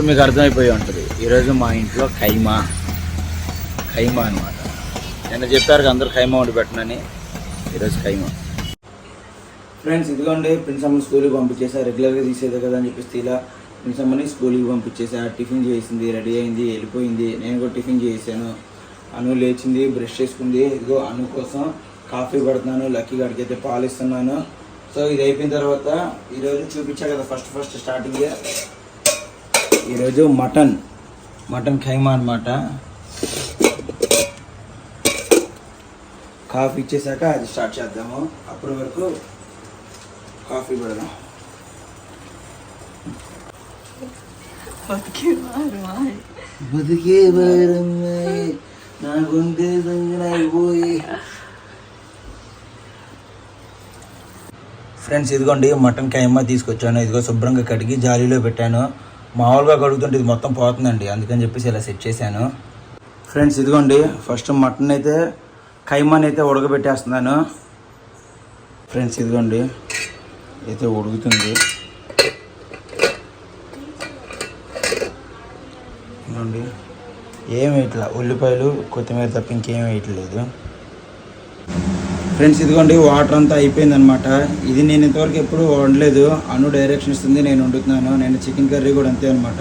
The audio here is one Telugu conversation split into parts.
ఇప్పుడు మీకు అర్థమైపోయి ఉంటుంది. ఈరోజు మా ఇంట్లో ఖైమా. ఖైమా అనమాట నిన్న చెప్పారు అందరూ ఖైమా వండి పెట్టనని. ఈరోజు ఖైమా. ఫ్రెండ్స్ ఇదిగోండి ప్రిన్సమ్మని స్కూల్కి పంపించేసా. రెగ్యులర్గా తీసేదే కదా అని చెప్పేసి ఇలా ప్రిన్సమ్మని స్కూల్కి పంపించేసా. టిఫిన్ చేసింది రెడీ అయింది వెళ్ళిపోయింది. నేను కూడా టిఫిన్ చేసాను అను లేచింది బ్రష్ చేసుకుంది. ఇదిగో అను కోసం కాఫీ పడుతున్నాను లక్కీ గడికి అయితే పాలు ఇస్తున్నాను. సో ఇది అయిపోయిన తర్వాత ఈరోజు చూపించా కదా ఫస్ట్ ఫస్ట్ స్టార్టింగ్ ఈరోజు మటన్ మటన్ ఖైమా అనమాట కాఫీ ఇచ్చేసాక అది స్టార్ట్ చేద్దాము. అప్పటి వరకు కాఫీ పెడదాం. బతికే భారమ్మాయి నా సంగనైపోయి ఫ్రెండ్స్ ఇదిగోండి మటన్ కైమా తీసుకొచ్చాను. ఇదిగో శుభ్రంగా కడిగి జాలీలో పెట్టాను. మామూలుగా కడుగుతుంటే ఇది మొత్తం పోతుందండి. అందుకని చెప్పేసి ఇలా సెట్ చేశాను. ఫ్రెండ్స్ ఇదిగోండి ఫస్ట్ మటన్ అయితే కైమాని అయితే ఉడకబెట్టేస్తున్నాను. ఫ్రెండ్స్ ఇదిగోండి అయితే ఉడుకుతుంది. ఏం వేయట్లా? ఉల్లిపాయలు కొత్తిమీర తప్ప ఇంకేం వేయట్లేదు. ఫ్రెండ్స్ ఇదిగోండి వాటర్ అంతా అయిపోయింది అనమాట ఇది నేను ఇంతవరకు ఎప్పుడు వండలేదు. అను డైరెక్షన్ ఇస్తుంది నేను వండుతున్నాను. నేను చికెన్ కర్రీ కూడా అంతే అనమాట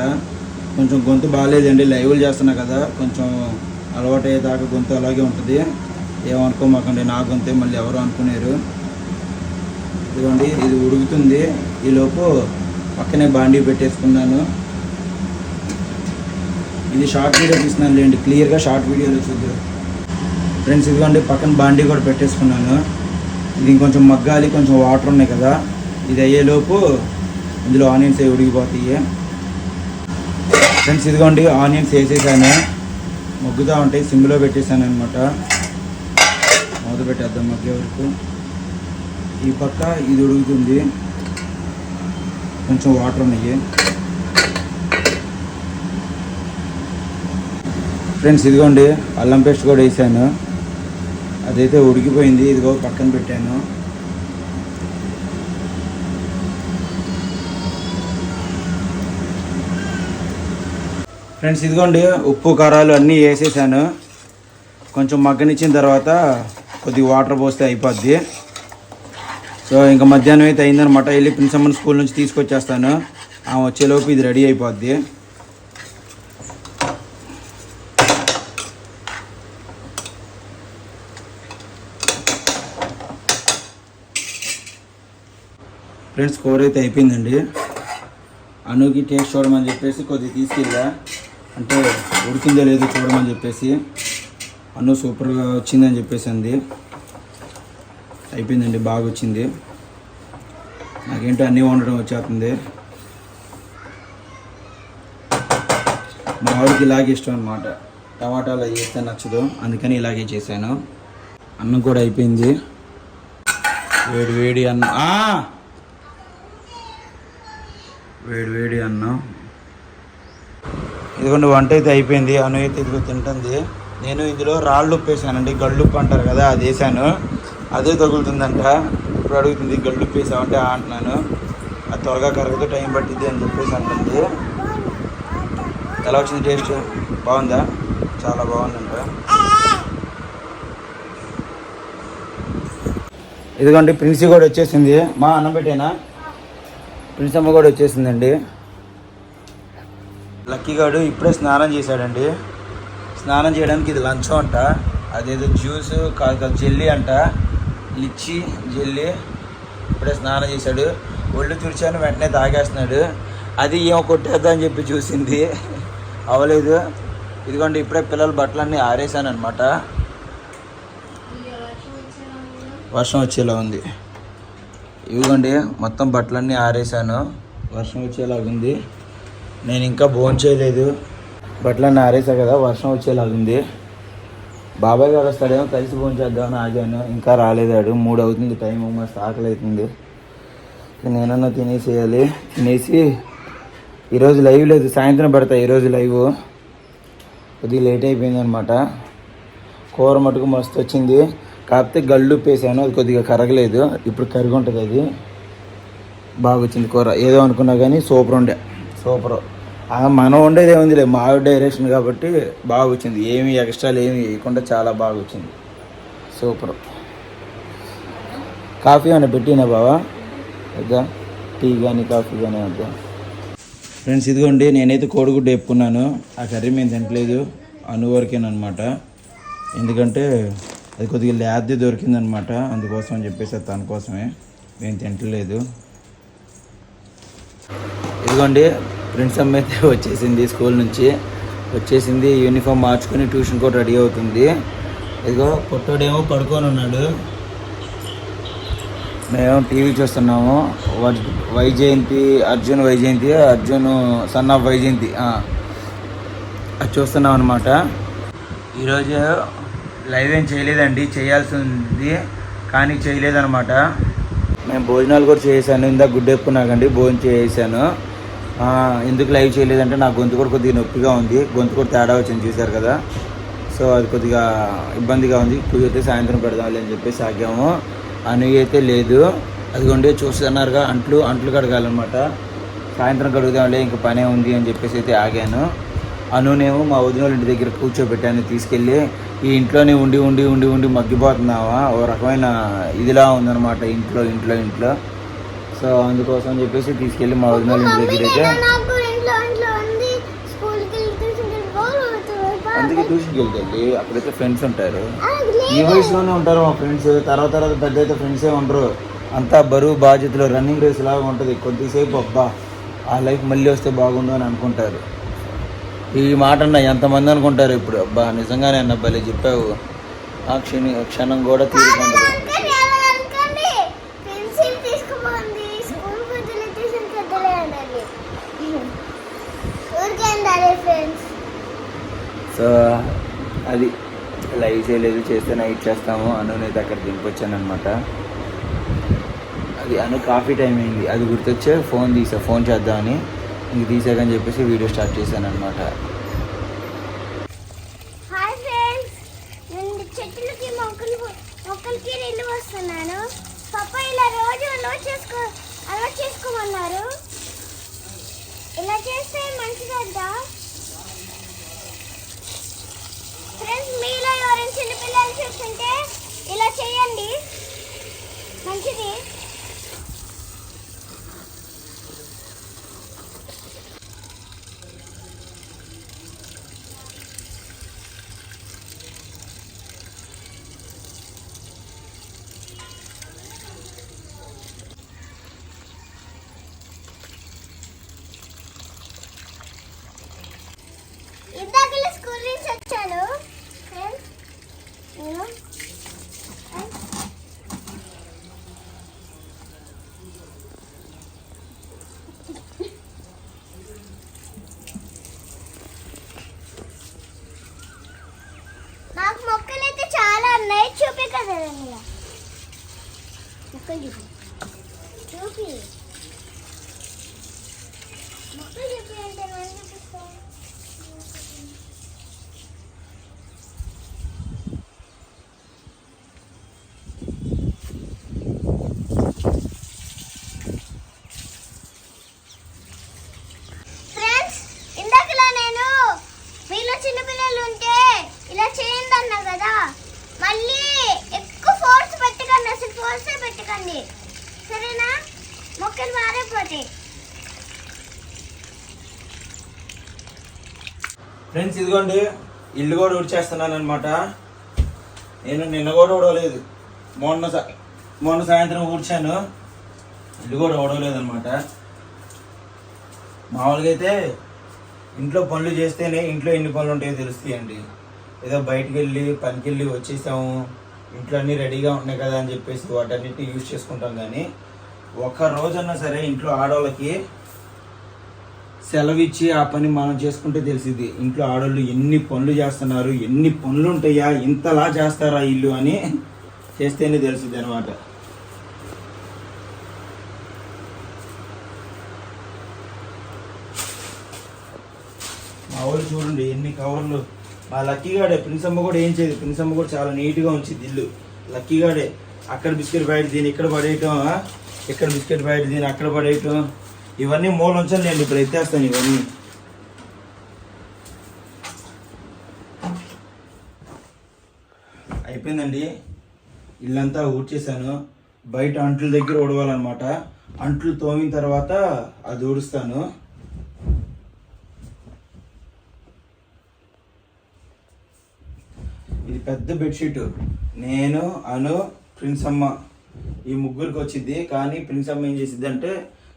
కొంచెం గొంతు బాగాలేదండి లైవ్లు చేస్తున్నా కదా. కొంచెం అలవాటు అయ్యేదాకా గొంతు అలాగే ఉంటుంది. ఏమనుకోమాకండి నా గొంతే మళ్ళీ ఎవరు అనుకునేరు. ఇదిగోండి ఇది ఉడుకుతుంది. ఈలోపు పక్కనే బాండీ పెట్టేసుకున్నాను. ఇది షార్ట్ వీడియో తీస్తున్నాను లేండి క్లియర్గా షార్ట్ వీడియోలో చూద్దాం ఫ్రెండ్స్ ఇదిగోండి పక్కన బాండీ కూడా పెట్టేసుకున్నాను. ఇది ఇంకొంచెం మగ్గాలి కొంచెం వాటర్ ఉన్నాయి కదా. ఇది అయ్యేలోపు ఇందులో ఆనియన్స్ అవి ఉడికిపోతాయి. ఫ్రెండ్స్ ఇదిగోండి ఆనియన్స్ వేసేసాను. మొగ్గుతూ ఉంటాయి సిమ్లో పెట్టేశాను అనమాట మొదలు పెట్టేద్దాం మగ్గే వరకు. ఈ పక్క ఇది ఉడుకుతుంది. కొంచెం వాటర్ ఉన్నాయి. ఫ్రెండ్స్ ఇదిగోండి అల్లం పేస్ట్ కూడా వేసాను. అదైతే ఉడికిపోయింది. ఇదిగో పక్కన పెట్టాను. ఫ్రెండ్స్ ఇదిగోండి ఉప్పు కారాలు అన్నీ వేసేసాను. కొంచెం మగ్గనిచ్చిన తర్వాత కొద్దిగా వాటర్ పోస్తే అయిపోద్ది. సో ఇంకా మధ్యాహ్నం అయితే అయిందనమాట వెళ్ళి ప్రిన్సమ్మన్ స్కూల్ నుంచి తీసుకొచ్చేస్తాను. ఆమె వచ్చేలోపు ఇది రెడీ అయిపోద్ది. ఫ్రెండ్స్ కూర అయితే అయిపోయిందండి. అనుకి టేస్ట్ చూడమని చెప్పేసి కొద్దిగా తీసుకెళ్ళా. అంటే ఉడికిందో లేదో చూడమని చెప్పేసి. అన్ను సూపర్గా వచ్చిందని చెప్పేసి అంది. అయిపోయిందండి బాగా వచ్చింది. నాకేంటో అన్నీ వండడం వచ్చేస్తుంది. మా ఆవిడకి ఇలాగే ఇష్టం అనమాట టమాటాలు అవి వేస్తే నచ్చదు. అందుకని ఇలాగే చేశాను. అన్నం కూడా అయిపోయింది. వేడి వేడి అన్న. వేడి వేడి అన్నం. ఇదిగోండి వంట అయితే అయిపోయింది. అను అయితే ఇదిగో తింటుంది. నేను ఇందులో రాళ్ళు వేసానండి గళ్ళు ఉప్పు అంటారు కదా అది వేసాను అదే తగులుతుందంట. ఇప్పుడు అడుగుతుంది గళ్ళు వేసామంటే అంటున్నాను. అది త్వరగా కరగదు టైం పట్టింది అని చెప్పేసి అంటుంది. ఎలా వచ్చింది టేస్ట్? బాగుందా? చాలా బాగుందంట. ఇదిగోండి ప్రిన్సీ కూడా వచ్చేసింది. మా అన్నం పెట్టేనా? ప్రిన్స్ అమ్మ కూడా వచ్చేసిందండి. లక్కీ గాడు ఇప్పుడే స్నానం చేశాడండి. స్నానం చేయడానికి ఇది లంచం అంట. అదేదో జ్యూస్ కాదు కాదు జెల్లీ అంట. లిచ్చి జెల్లీ ఇప్పుడే స్నానం చేశాడు. ఒళ్ళు తుడిచాను వెంటనే తాగేస్తున్నాడు. అది ఏమో కొట్టేద్దా అని చెప్పి చూసింది. అవ్వలేదు ఇదిగోండి ఇప్పుడే పిల్లల బట్టలన్నీ ఆరేసాను అనమాట వర్షం వచ్చేలా ఉంది. ఇవ్వండి మొత్తం బట్టలన్నీ ఆరేసాను వర్షం వచ్చేలాగుంది. నేను ఇంకా భోజనం చేయలేదు. బట్టలన్నీ ఆరేసా కదా వర్షం వచ్చేలాగుంది. బాబాయ్ గారు వస్తాడేమో కలిసి భోజనం చేద్దామని ఆగాను. ఇంకా రాలేదాడు మూడు అవుతుంది టైం మస్తు ఆకలి అవుతుంది నేనన్నా తినేసేయాలి. తినేసి ఈరోజు లైవ్ లేదు సాయంత్రం పెడతా ఈరోజు లైవ్. కొద్దిగా లేట్ అయిపోయింది అనమాట కూర మటుకు మస్తు వచ్చింది. కాకపోతే గళ్ళు వేసాను అది కొద్దిగా కరగలేదు. ఇప్పుడు కరిగి ఉంటుంది అది. బాగా వచ్చింది కూర. ఏదో అనుకున్నా కానీ సూపర్ ఉండే. సూపర్. మనం ఉండేది ఏముందిలే మా డైరెక్షన్ కాబట్టి బాగా వచ్చింది ఏమి ఎక్స్ట్రాలు ఏమి వేయకుండా చాలా బాగా వచ్చింది సూపర్. కాఫీ అని పెట్టినా బావా? వద్దా? టీ కానీ కాఫీ కానీ వద్దా? ఫ్రెండ్స్ ఇదిగోండి నేనైతే కోడిగుడ్డు ఎప్పుకున్నాను ఆ కర్రీ మేము తినట్లేదు. అనువరకేనమాట ఎందుకంటే అది కొద్దిగా లేద్ది దొరికిందనమాట. అందుకోసం అని చెప్పేసి అది తన కోసమే. మేము తింటలేదు. ఇదిగోండి ప్రిన్స్ అమ్మ అయితే వచ్చేసింది స్కూల్ నుంచి. వచ్చేసింది యూనిఫామ్ మార్చుకొని ట్యూషన్ కూడా రెడీ అవుతుంది. ఇదిగో పొట్టోడేమో పడుకొని ఉన్నాడు. మేము టీవీ చూస్తున్నాము. వై- వైజయంతి అర్జున్ వైజయంతి అర్జున్ సన్ ఆఫ్ వైజయంతి. అది చూస్తున్నాం అనమాట ఈరోజు లైవ్ ఏం చేయలేదండి చేయాల్సి ఉంది కానీ చేయలేదనమాట నేను భోజనాలు కూడా చేశాను ఇందాక గుడ్డు ఎప్పుకున్నాకండి భోజనం చేసాను ఎందుకు లైవ్ చేయలేదంటే నా గొంతు కూడా కొద్దిగా నొప్పిగా ఉంది గొంతు కూడా తేడా వచ్చింది చూశారు కదా. సో అది కొద్దిగా ఇబ్బందిగా ఉంది. కుదిరితే సాయంత్రం పెడదాంలే అని చెప్పేసి ఆగాము. అని అయితే లేదు. అదిగోండి చూస్తున్నారుగా అంట్లు అంట్లు కడగాలన్నమాట. సాయంత్రం కడుగుదాంలే ఇంకా పనే ఉంది అని చెప్పేసి అయితే ఆగాను. అనునేమో మా వదిన వాళ్ళ ఇంటి దగ్గర కూర్చోబెట్టాను తీసుకెళ్ళి ఈ ఇంట్లోనే ఉండి ఉండి ఉండి ఉండి మగ్గిపోతున్నావా? ఓ రకమైన ఇదిలా ఉందన్నమాట ఇంట్లో ఇంట్లో ఇంట్లో. సో అందుకోసం చెప్పేసి తీసుకెళ్ళి మా వదిన వాళ్ళ ఇంటి దగ్గర అయితే అందుకే ట్యూషన్కి వెళ్తే అక్కడైతే ఫ్రెండ్స్ ఉంటారు. ఈ వయసులోనే ఉంటారు మా ఫ్రెండ్స్ తర్వాత తర్వాత పెద్ద అయితే ఫ్రెండ్సే ఉండరు. అంతా బరువు బాధ్యతలు రన్నింగ్ రేస్ లాగా ఉంటుంది. కొద్దిసేపు అబ్బా ఆ లైఫ్ మళ్ళీ వస్తే బాగుండు అని అనుకుంటారు. ఈ మాట అన్న ఎంతమంది అనుకుంటారు ఇప్పుడు? అబ్బా నిజంగానే అన్న భలే చెప్పావు. ఆ క్షణి క్షణం కూడా తీరుకుంటుంది సో అది లైవ్ చేయలేదు చేస్తే నైట్ చేస్తాము. అనునైతే అక్కడ దింపొచ్చాను అనమాట అది అను కాఫీ టైం అయింది. అది గుర్తొచ్చే ఫోన్ తీసా ఫోన్ చేద్దామని. ఇంక తీసాకని చెప్పేసి వీడియో స్టార్ట్ చేశాను అనమాట హాయ్ ఫ్రెండ్స్ చెట్లకి మొక్కలు మొక్కలకి నీళ్ళు వస్తున్నాను పప్ప ఇలా రోజు అలవాటు చేసుకో అలవాటు చేసుకోమన్నారు. ఇలా చేస్తే మంచిదంట ఫ్రెండ్స్ మీలో ఎవరైనా చిన్నపిల్లలు చూస్తుంటే ఇలా చేయండి. మంచిది ఇందాక స్కూల్ నుంచి వచ్చాను ఫ్రెండ్స్ నేను నాకు మొక్కలు అయితే చాలా ఉన్నాయి చూపి కదా ఇలా మొక్కలు చూపి చూపి మొక్కలు చూపి అంటే నేను చూపిస్తాను ఫ్రెండ్స్ ఇందాకలా నేను మీలో చిన్నపిల్లలు ఉంటే ఇలా చేయండి అన్నా కదా మళ్ళీ ఎక్కువ ఫోర్స్ పెట్టకండి అసలు ఫోర్సే పెట్టకండి సరేనా మొక్కలు మారైపోతాయి ఫ్రెండ్స్ ఇదిగోండి ఇల్లు కూడా ఉడిచేస్తున్నాను అనమాట నేను నిన్న కూడా ఉడవలేదు మొన్న మొన్న సాయంత్రం ఊడ్చాను. ఇల్లు కూడా ఉడవలేదు అనమాట మామూలుగా అయితే ఇంట్లో పనులు చేస్తేనే ఇంట్లో ఎన్ని పనులు ఉంటాయో తెలుస్తాయండి. ఏదో బయటికి వెళ్ళి పనికి వెళ్ళి వచ్చేసాము. ఇంట్లో అన్నీ రెడీగా ఉన్నాయి కదా అని చెప్పేసి వాటన్నిటిని యూజ్ చేసుకుంటాం కానీ ఒక్క రోజన్నా సరే ఇంట్లో ఆడవాళ్ళకి సెలవిచ్చి ఆ పని మనం చేసుకుంటే తెలిసింది ఇంట్లో ఆడవాళ్ళు ఎన్ని పనులు చేస్తున్నారు ఎన్ని పనులు ఉంటాయా ఇంతలా చేస్తారా ఇల్లు అని చేస్తేనే తెలిసింది అనమాట మా వాళ్ళు చూడండి ఎన్ని కవర్లు. మా లక్కీగాడే ప్రిన్సమ్మ కూడా ఏం చేయదు. ప్రిన్సమ్మ కూడా చాలా నీట్గా ఉంచింది ఇల్లు. లక్కీగాడే అక్కడ బిస్కెట్ బయట దీని ఇక్కడ పడేయటం ఇక్కడ బిస్కెట్ బయట దీని అక్కడ పడేయటం. ఇవన్నీ మూల ఉంచాలి నేను ఇప్పుడు ఎత్తేస్తాను ఇవన్నీ. అయిపోయిందండి. ఇల్లంతా ఊడ్చేసాను బయట అంట్ల దగ్గర ఉడవాలన్నమాట అంట్లు తోమిన తర్వాత అది ఊడుస్తాను. ఇది పెద్ద బెడ్షీట్. నేను అను ప్రిన్స్ అమ్మ ఈ ముగ్గురికి వచ్చింది. కానీ ప్రిన్స్ అమ్మ ఏం చేసింది అంటే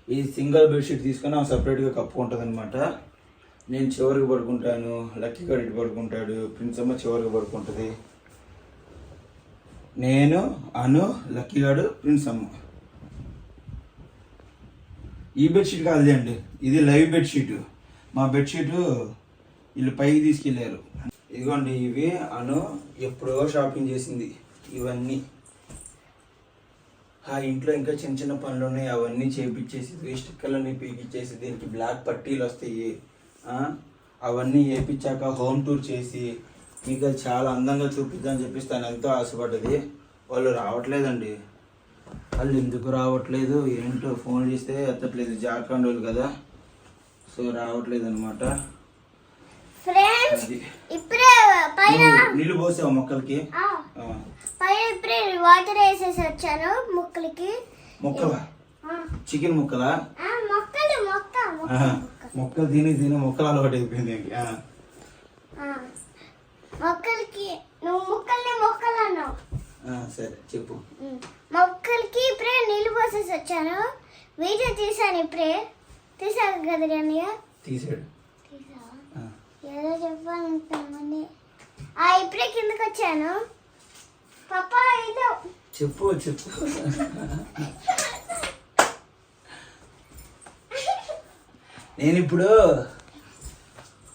ఈ సింగిల్ బెడ్షీట్ తీసుకొని ఆమె సపరేట్గా కప్పుకుంటుంది అనమాట నేను చివరికి పడుకుంటాను లక్కీ గడి పడుకుంటాడు ప్రిన్స్ అమ్మ చివరికి పడుకుంటుంది. నేను అను లక్కీ గాడు ప్రిన్స్ అమ్మ. ఈ బెడ్షీట్ కాదులే అండి ఇది లైవ్ బెడ్షీట్ మా బెడ్షీట్ వీళ్ళు పైకి తీసుకెళ్ళారు ఇదిగోండి ఇవి అను ఎప్పుడో షాపింగ్ చేసింది. ఇవన్నీ. ఆ ఇంట్లో ఇంకా చిన్న చిన్న పనులు ఉన్నాయి అవన్నీ చేపించేసి స్టిక్కర్లన్నీ పీకిచ్చేసి దీనికి బ్లాక్ పట్టీలు వస్తాయి. అవన్నీ వేపించాక హోమ్ టూర్ చేసి మీకు అది చాలా అందంగా చూపిద్దామని చెప్పేసి తను ఎంతో ఆశపడ్డది. వాళ్ళు రావట్లేదండి. వాళ్ళు ఎందుకు రావట్లేదు? ఏంటో ఫోన్ చేస్తే ఎత్తట్లేదు. జార్ఖండ్ వాళ్ళు కదా. సో రావట్లేదు అనమాట నీళ్ళు పోసావు మొక్కలకి? పైన ఇప్పుడే వాటర్ వేసేసి వచ్చాను ముక్కలకి. మొక్కలా? చికెన్ మొక్కలా? ఆ, మొక్కలు మొక్క మొక్క, ఆహా. మొక్కలు తిని తిని మొక్కలు అలవాటు అయిపోయింది ఇంక. ఆ. ఆ, మొక్కలకి నువ్వు మొక్కల్ని మొక్కలు అన్నావు. ఆ, సరే చెప్పు. ఉమ్. మొక్కలకి ఇప్పుడే నీళ్ళు పోసేసి వచ్చాను. వీడియో తీసాను ఇప్పుడే. తీసాను కదా అన్నయ్య తీసాడు తీసావా ఆ. ఏదో చెప్పాలనుకున్నామని ఆ ఇప్పుడే కిందకి వచ్చాను. చెప్పు చెప్పు. నేను ఇప్పుడు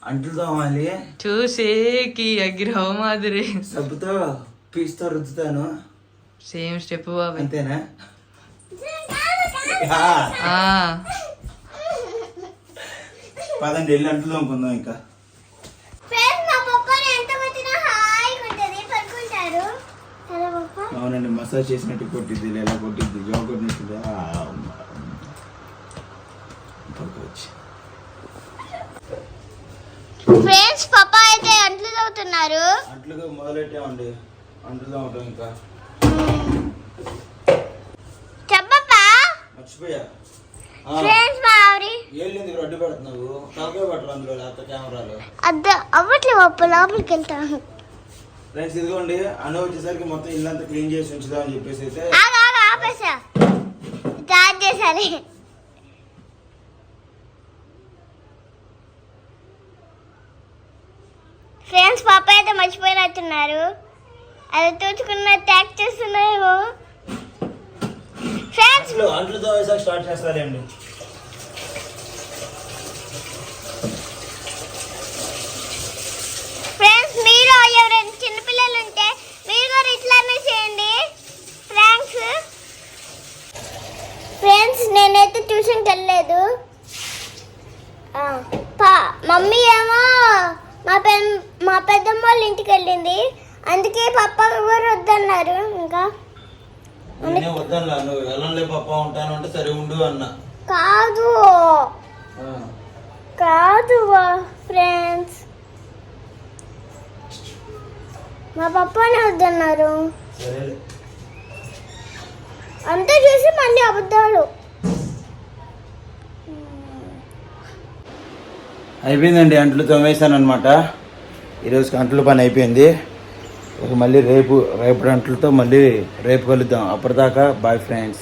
అంట్లు తోమాలి చూసేకి అగ్రహం మాదిరి. సబ్బుతో పీస్తో రుద్దుతాను. సేమ్ స్టెప్ బాబాయ్ అంతేనా? కాదు, కాదు. పదండి వెళ్ళి అంట్లు తోముకుందాం ఇంకా ఫ్రెండ్స్ మా పప్పని ఎంత పెట్టినా హాయిగా ఉంటుంది పడుకుంటారు కదా పప్ప అవునండి మసాజ్ చేసినట్టు కొట్టిద్ది ఇలా కొట్టిద్ది జో కొట్టినట్టు పడుకోవచ్చు ఫ్రెండ్స్ పప్ప అయితే అంట్లు తవ్వుతున్నారు. అంట్లుగా మొదలెట్టామండి. అంట్లు తోమటం ఇంకా. చెప్పప్పా. మర్చిపోయా. ఫ్రెండ్స్ మా ఆవిరి. ఏళ్ళు ఎందుకు అడ్డు పెడుతున్నావు. తలకాయ పట్టరు అందులో లేకపోతే కెమెరాలు? అద్ద అవ్వట్లే పప్ప లోపలికి వెళ్తాను ఫ్రెండ్స్ ఇదిగోండి అను వచ్చేసరికి మొత్తం ఇల్లంతా క్లీన్ చేసి ఉంచుదామని చెప్పేసి అయితే ఫ్రెండ్స్ పాప అయితే మర్చిపోయినట్టున్నారు. అది తోచుకున్న ట్యాక్ చేస్తున్నారేమో ఫ్రెండ్స్ అంట్లు స్టార్ట్ చేస్తారండి ఫ్రెండ్స్ మీరు ఎవరైనా చిన్నపిల్లలు ఉంటే మీరు కూడా ఇట్లానే చేయండి ఫ్రాంక్స్ ఫ్రెండ్స్ నేనైతే ట్యూషన్కి వెళ్ళలేదు ఆ, పా- మమ్మీ ఏమో మా పె మా పెద్దమ్మ వాళ్ళ ఇంటికి వెళ్ళింది అందుకే పప్ప కూడా వద్దన్నారు ఇంకా నేనే వద్దనులా నువ్వు వెళ్ళంలే పప్ప ఉంటాను అంటే సరే ఉండు అన్న. కాదు. కాదు ఫ్రెండ్స్ మా పప్పనే వద్దన్నారు. అంతా చూసి మళ్ళీ అబద్ధాలు. అయిపోయిందండి అంట్లు తోమేసాను అనమాట ఈరోజు అంట్లు పని అయిపోయింది. మళ్ళీ రేపు రేపు అంట్లతో మళ్ళీ రేపు కలుద్దాం. అప్పటిదాకా బాయ్ ఫ్రెండ్స్